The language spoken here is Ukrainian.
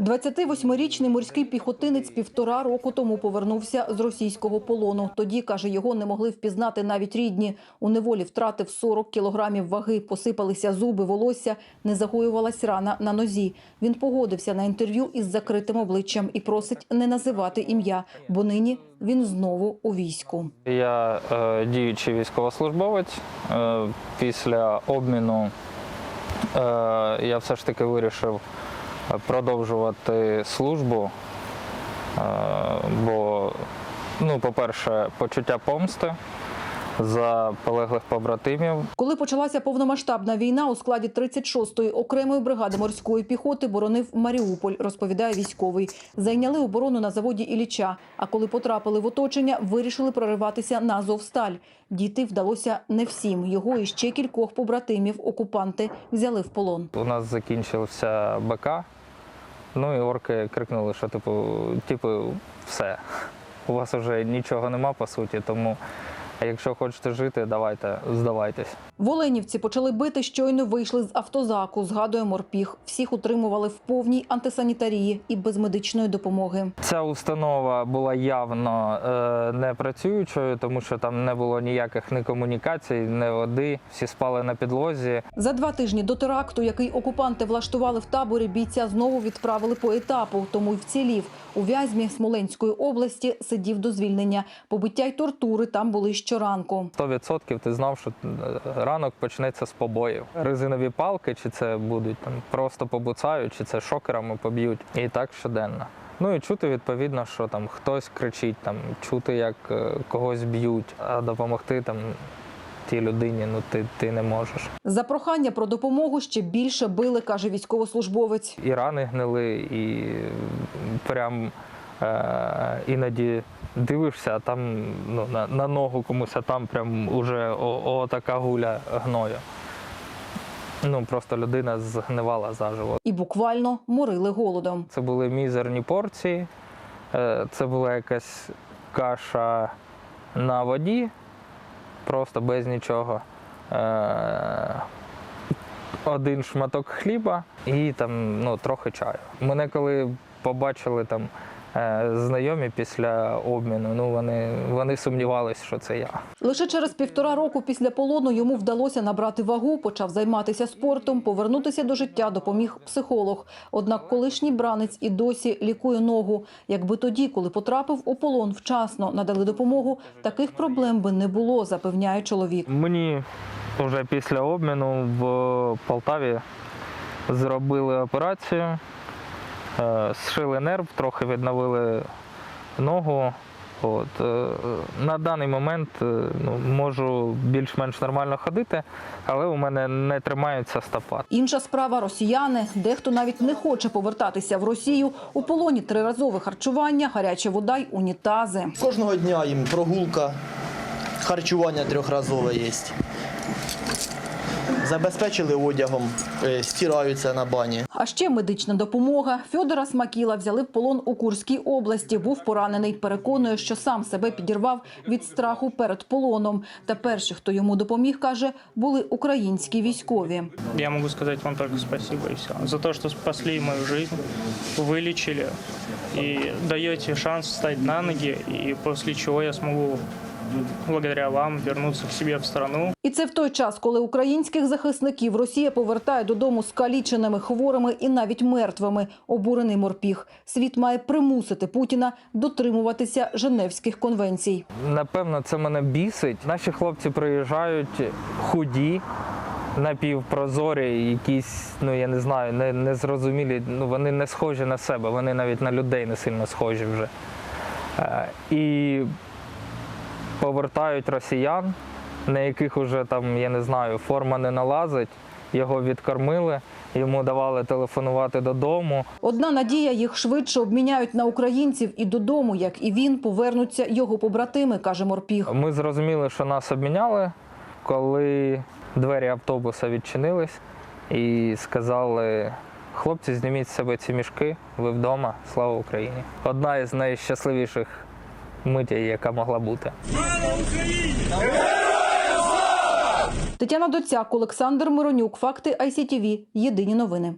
28-річний морський піхотинець півтора року тому повернувся з російського полону. Тоді, каже, його не могли впізнати навіть рідні. У неволі втратив 40 кілограмів ваги, посипалися зуби, волосся, не загоювалась рана на нозі. Він погодився на інтерв'ю із закритим обличчям і просить не називати ім'я, бо нині він знову у війську. Я е, діючий військовослужбовець. Е, після обміну е, я все ж таки вирішив продовжувати службу, е, бо, ну, по-перше, почуття помсти за полеглих побратимів. Коли почалася повномасштабна війна, у складі 36-ї окремої бригади морської піхоти боронив Маріуполь, розповідає військовий. Зайняли оборону на заводі Ілліча. А коли потрапили в оточення, вирішили прориватися на Азовсталь. Дійти вдалося не всім. Його і ще кількох побратимів окупанти взяли в полон. У нас закінчився БК. Ну і орки крикнули, що типу, типу, все. У вас вже нічого нема по суті, тому якщо хочете жити, давайте, здавайтесь. В Оленівці почали бити, щойно вийшли з автозаку, згадує морпіг. Всіх утримували в повній антисанітарії і без медичної допомоги. Ця установа була явно е, не працюючою, тому що там не було ніяких ні комунікацій, ні води. Всі спали на підлозі. За два тижні до теракту, який окупанти влаштували в таборі, бійця знову відправили по етапу, тому й вцілів. У Вязьмі Смоленської області сидів до звільнення. Побиття й тортури там були щоранку. 100% ти знав, що е, ранок почнеться з побоїв. Резинові палки, чи це будуть там просто побуцають, чи це шокерами поб'ють. І так щоденно. Ну і чути відповідно, що там хтось кричить, там чути, як е, когось б'ють, а допомогти там тій людині, ну ти, ти не можеш. За прохання про допомогу ще більше били, каже військовослужбовець. І рани гнили, і прям іноді дивишся, а там ну, на, на ногу комусь, а там прям уже о, о, така гуля гною. Ну, просто людина згнивала заживо. І буквально морили голодом. Це були мізерні порції, е, це була якась каша на воді, просто без нічого. Е, Один шматок хліба і там ну, трохи чаю. Мене коли побачили там е, знайомі після обміну, ну вони, вони сумнівалися, що це я. Лише через півтора року після полону йому вдалося набрати вагу, почав займатися спортом, повернутися до життя допоміг психолог. Однак колишній бранець і досі лікує ногу. Якби тоді, коли потрапив у полон, вчасно надали допомогу, таких проблем би не було, запевняє чоловік. Мені вже після обміну в Полтаві зробили операцію, е, зшили нерв, трохи відновили ногу. От, е, на даний момент е, ну, можу більш-менш нормально ходити, але у мене не тримається стопа. Інша справа росіяни. Дехто навіть не хоче повертатися в Росію. У полоні триразове харчування, гаряча вода й унітази. Кожного дня їм прогулка, харчування трьохразове є. Забезпечили одягом, е, стираються на бані. А ще медична допомога. Фьодора Смакіла взяли в полон у Курській області. Був поранений. Переконує, що сам себе підірвав від страху перед полоном. Та перші, хто йому допоміг, каже, були українські військові. Я могу сказать вам только спасибо и все. За то, что спасли мою жизнь, вылечили и даете шанс встать на ноги, и после чего я смогу благодаря вам вернуться к себе в страну. І це в той час, коли українських захисників Росія повертає додому скаліченими, хворими і навіть мертвими. Обурений морпіг. Світ має примусити Путіна дотримуватися Женевських конвенцій. Напевно, це мене бісить. Наші хлопці приїжджають худі, напівпрозорі, якісь, ну я не знаю, не, незрозумілі. Ну вони не схожі на себе, вони навіть на людей не сильно схожі вже. Е, і повертають росіян, на яких уже там, я не знаю, форма не налазить. Його відкормили, йому давали телефонувати додому. Одна надія їх швидше обміняють на українців і додому, як і він, повернуться його побратими, каже Морпіг. Ми зрозуміли, що нас обміняли, коли двері автобуса відчинились і сказали: хлопці, зніміть з себе ці мішки, ви вдома, слава Україні. Одна із найщасливіших миті, яка могла бути. Тетяна Доцяк, Олександр Миронюк. Факти ICTV. Єдині новини.